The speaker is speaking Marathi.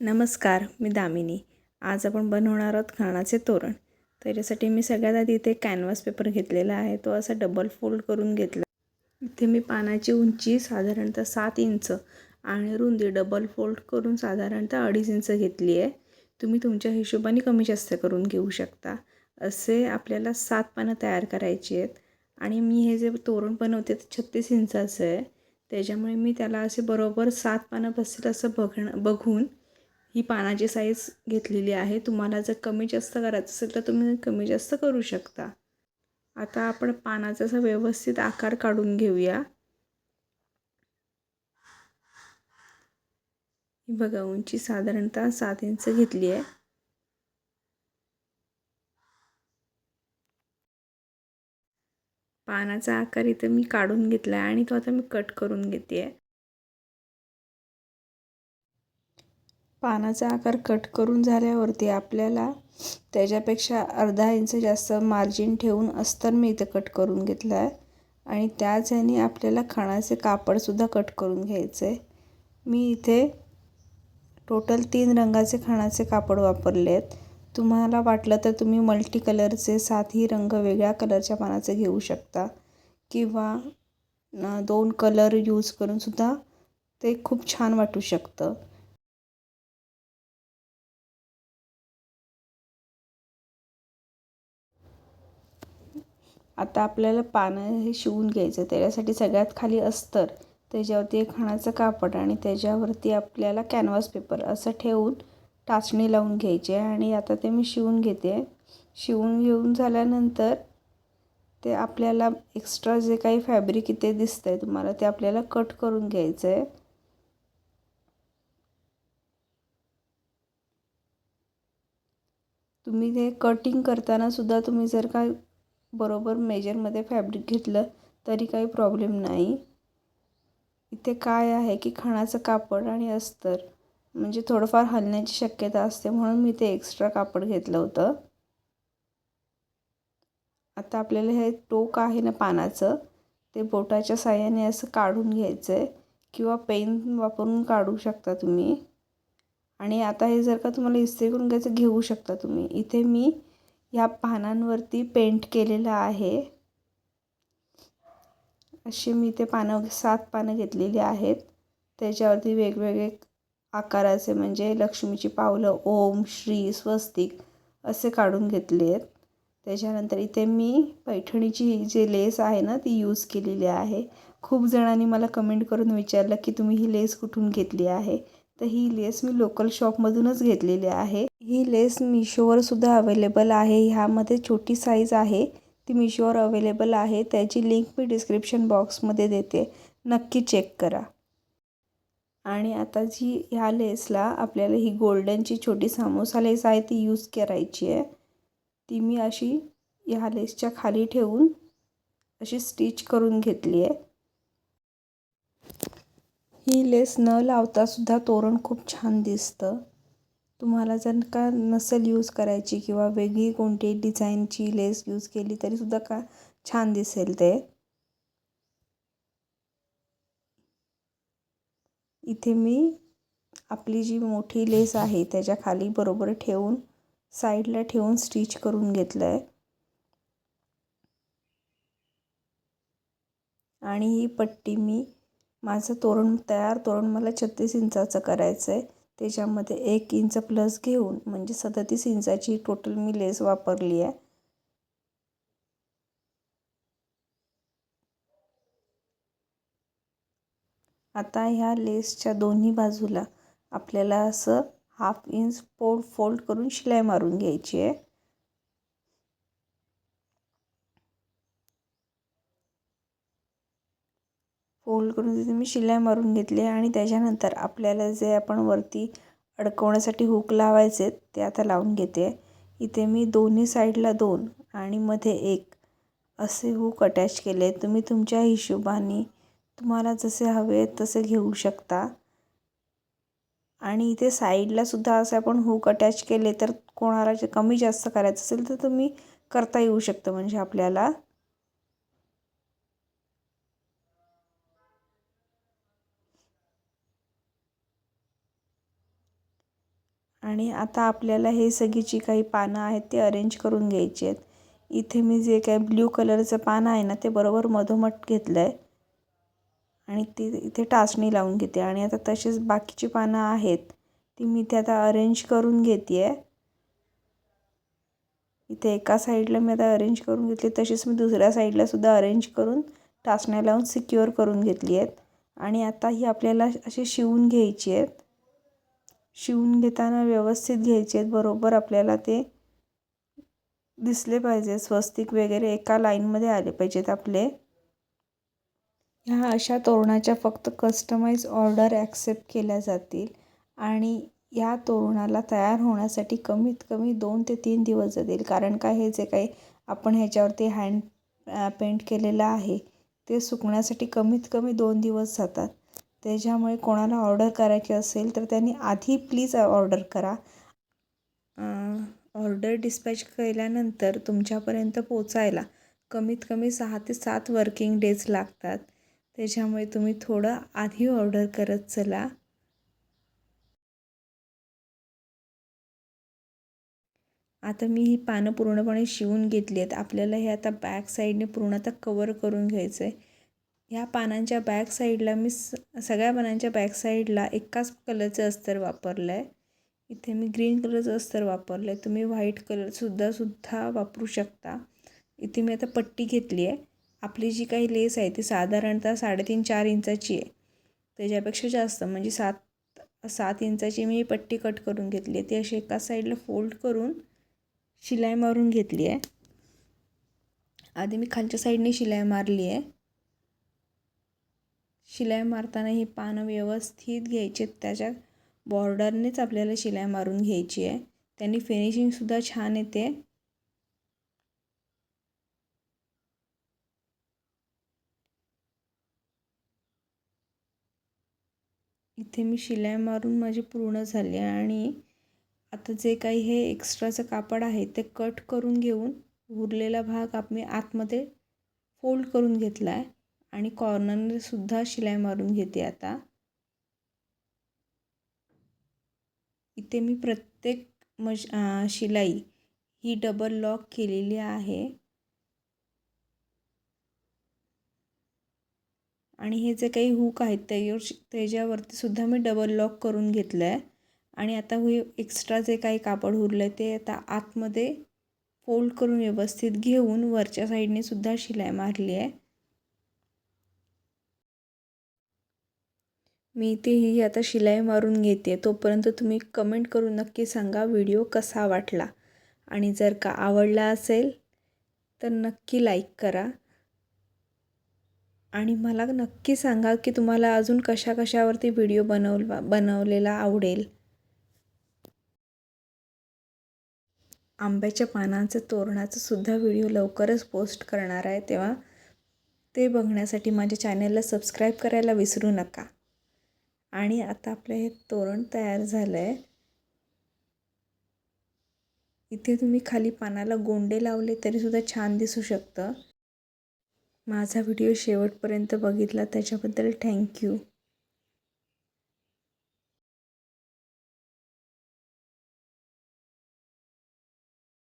नमस्कार मी दामिनी. आज आपण बनवणार आहोत खाणाचे तोरण. त्याच्यासाठी मी सगळ्यात आधी इथे कॅनव्हास पेपर घेतलेला आहे. तो असा डबल फोल्ड करून घेतला. इथे मी पानाची उंची साधारणतः सात इंच आणि रुंदी डबल फोल्ड करून साधारणतः अडीच इंच घेतली आहे. तुम्ही तुमच्या हिशोबाने कमी जास्त करून घेऊ शकता. असे आपल्याला सात पानं तयार करायची आहेत. आणि मी हे जे तोरण बनवते ते छत्तीस इंचाचं आहे. त्याच्यामुळे मी त्याला असे बरोबर सात पानं बसेल असं बघणं बघून ही पानाची साईज घेतलेली आहे. तुम्हाला जर कमी जास्त करायचं असेल तर तुम्ही कमी जास्त करू शकता. आता आपण पानाचा असा व्यवस्थित आकार काढून घेऊया. ही बघा उंची साधारणतः सात इंच घेतली आहे. पानाचा आकार इथं मी काढून घेतला आहे आणि तो आता मी कट करून घेते आहे पानाचा आकार कट करून झाल्यावरती आपल्याला त्याच्यापेक्षा अर्धा इंच जास्त मार्जिन ठेवून अस्तर मी इथं कट करून घेतलं आहे आणि त्याच ह्याने आपल्याला खणाचे कापडसुद्धा कट करून घ्यायचं आहे मी इथे टोटल तीन रंगाचे खणाचे कापड वापरले आहेत. तुम्हाला वाटलं तर तुम्ही मल्टी कलरचे सातही रंग वेगळ्या कलरच्या पानाचे घेऊ शकता. किंवा दोन कलर यूज करूनसुद्धा ते खूप छान वाटू शकतं. आता आपल्याला पानं हे शिवून घ्यायचं त्याच्यासाठी सगळ्यात खाली अस्तर त्याच्यावरती एक खाणाचं कापड आणि त्याच्यावरती आपल्याला कॅनव्हास पेपर असं ठेवून टाचणी लावून घ्यायची आहे आणि आता ते मी शिवून घेते शिवून घेऊन झाल्यानंतर ते आपल्याला एक्स्ट्रा जे काही फॅब्रिक इथे दिसतं आहे तुम्हाला ते आपल्याला कट करून घ्यायचं आहे तुम्ही ते कटिंग करताना सुद्धा तुम्ही जर का बरोबर मेजरमध्ये फॅब्रिक घेतलं तरी काही प्रॉब्लेम नाही. इथे काय आहे की खणाचं कापड आणि अस्तर म्हणजे थोडंफार हलण्याची शक्यता असते म्हणून मी ते एक्स्ट्रा कापड घेतलं होतं. आता आपल्याला हे टोक आहे ना पानाचं ते बोटाच्या साह्याने असं काढून घ्यायचं आहे किंवा पेन वापरून काढू शकता तुम्ही. आणि आता हे जर का तुम्हाला इस्त्री करून घ्यायचं घेऊ शकता तुम्ही. इथे मी ह्या पानांवरती पेंट केलेलं आहे. अशी मी ते पानं सात पानं घेतलेली आहेत. त्याच्यावरती वेगवेगळे आकाराचे म्हणजे लक्ष्मीची पावलं ओम श्री स्वस्तिक असे काढून घेतले आहेत. त्याच्यानंतर इथे मी पैठणीची जी लेस आहे ना ती यूज केलेली आहे. खूप जणांनी मला कमेंट करून विचारलं की तुम्ही ही लेस कुठून घेतली आहे? तर ही लेस मी लोकल शॉपमधूनच घेतलेली आहे. ही लेस मिशोवर सुद्धा अवेलेबल आहे. ह्यामध्ये छोटी साईज आहे. ती मिशोवर अवेलेबल आहे. त्याची लिंक मी डिस्क्रिप्शन बॉक्समध्ये देते. नक्की चेक करा. आणि आता जी ह्या लेसला आपल्याला ही गोल्डनची छोटी सामोसा लेस आहे ती यूज करायची आहे. ती मी अशी ह्या लेसच्या खाली ठेवून अशी स्टिच करून घेतली आहे. ही लेस न लावतासुद्धा तोरण खूप छान दिसतं. तुम्हाला जर का नसेल यूज करायची किंवा वेगळी कोणती डिझाईनची लेस यूज केली तरीसुद्धा का छान दिसेल ते. इथे मी आपली जी मोठी लेस आहे त्याच्याखाली बरोबर ठेवून साईडला ठेवून स्टिच करून घेतलं आहे आणि ही पट्टी मी माझं तोरण तयार तोरण मला छत्तीस इंचाचं करायचं आहे त्याच्यामध्ये एक इंच प्लस घेऊन म्हणजे सदतीस इंचाची टोटल मी लेस वापरली आहे. आता ह्या लेसच्या दोन्ही बाजूला आपल्याला असं हाफ इंच फोल्ड फोल्ड करून शिलाई मारून घ्यायची आहे. फोल्ड करून तिथे मी शिलाई मारून घेतली आणि त्याच्यानंतर आपल्याला जे आपण वरती अडकवण्यासाठी हुक लावायचे ते आता लावून घेते इथे मी दोन्ही साईडला दोन आणि मध्ये एक असे हुक अटॅच केले तुम्ही तुमच्या हिशोबाने तुम्हाला जसे हवे तसे घेऊ शकता. आणि इथे साईडला सुद्धा असे आपण हुक अटॅच केले तर कोणाला जे कमी जास्त करायचं असेल तर तुम्ही करता येऊ शकतं. म्हणजे आपल्याला आणि आता आपल्याला हे सगळी जी काही पानं आहेत ते अरेंज करून घ्यायची आहेत. इथे मी जे काय ब्ल्यू कलरचं पान आहे ना ते बरोबर मधोमध घेतलं आहे आणि ती इथे टाचणी लावून घेते. आणि आता तसेच बाकीची पानं आहेत ती मी ते आता अरेंज करून घेते आहे इथे एका साईडला मी आता अरेंज करून घेतली तशीच मी दुसऱ्या साईडला सुद्धा अरेंज करून टाचण्या लावून सिक्युअर करून घेतली आहेत. आणि आता ही आपल्याला अशी शिवून घ्यायची आहेत. शिवून घेताना व्यवस्थित घ्यायचे आहेत. बरोबर आपल्याला ते दिसले पाहिजे. स्वस्तिक वगैरे एका लाईनमध्ये आले पाहिजेत आपले. ह्या अशा तोरणाच्या फक्त कस्टमाइज ऑर्डर ॲक्सेप्ट केल्या जातील. आणि या तोरणाला तयार होण्यासाठी कमीत कमी दोन ते तीन दिवस जातील. कारण का हे जे काही आपण ह्याच्यावरती हँड पेंट केलेलं आहे ते सुकण्यासाठी कमीत कमी दोन दिवस जातात. त्याच्यामुळे कोणाला ऑर्डर करायची असेल तर त्यांनी आधी प्लीज ऑर्डर करा. ऑर्डर डिस्पॅच केल्यानंतर तुमच्यापर्यंत पोचायला कमीत कमी सहा ते सात वर्किंग डेज लागतात. त्याच्यामुळे तुम्ही थोडं आधी ऑर्डर करत चला. आता मी ही पानं पूर्णपणे शिवून घेतली आहेत. आपल्याला हे आता बॅक साईडने पूर्णतः कवर करून घ्यायचं आहे ह्या पानांच्या बॅक साईडला मी स सगळ्या पानांच्या बॅक साईडला एकाच कलरचं अस्तर वापरलं आहे इथे मी ग्रीन कलरचं अस्तर वापरलं आहे तुम्ही व्हाईट कलरसुद्धा सुद्धा वापरू शकता. इथे मी आता पट्टी घेतली आहे. आपली जी काही लेस आहे ती साधारणतः साडेतीन चार इंचाची आहे. त्याच्यापेक्षा जास्त म्हणजे सात सात इंचाची मी पट्टी कट करून घेतली आहे. ती अशी एका साईडला फोल्ड करून शिलाई मारून घेतली आहे. आधी मी खालच्या साईडने शिलाई मारली आहे. शिलाई मारताना ही पानं व्यवस्थित घ्यायची. त्याच्या बॉर्डरनेच आपल्याला शिलाई मारून घ्यायची आहे. त्यांनी फिनिशिंगसुद्धा छान येते. इथे मी शिलाई मारून माझी पूर्ण झाली आणि आता जे काही हे एक्स्ट्राचं कापड आहे ते कट करून घेऊन उरलेला भाग आप मी आतमध्ये फोल्ड करून घेतला आहे. आणि कॉर्नरसुद्धा शिलाई मारून घेते आता. इथे मी प्रत्येक मश शिलाई ही डबल लॉक केलेली आहे. आणि हे जे काही हुक आहेत त्याच्यावर त्याच्यावरती सुद्धा मी डबल लॉक करून घेतलं आहे आणि आता हे एक्स्ट्रा जे काही कापड उरलं आहे ते आता आतमध्ये फोल्ड करून व्यवस्थित घेऊन वरच्या साईडने सुद्धा शिलाई मारली आहे मी तेही आता शिलाई मारून घेते. तोपर्यंत तुम्ही कमेंट करून नक्की सांगा व्हिडिओ कसा वाटला. आणि जर का आवडला असेल तर नक्की लाईक करा. आणि मला नक्की सांगा की तुम्हाला अजून कशा कशावरती व्हिडिओ बनवला बनवलेला आवडेल. आंब्याच्या पानांचं तोरणाचं सुद्धा व्हिडिओ लवकरच पोस्ट करणार आहे तेव्हा. ते बघण्यासाठी माझ्या चॅनलला सबस्क्राईब करायला विसरू नका. आणि आता आपलं हे तोरण तयार झालं आहे इथे तुम्ही खाली पानाला गोंडे लावले तरीसुद्धा छान दिसू शकतं. माझा व्हिडिओ शेवटपर्यंत बघितला त्याच्याबद्दल थँक्यू.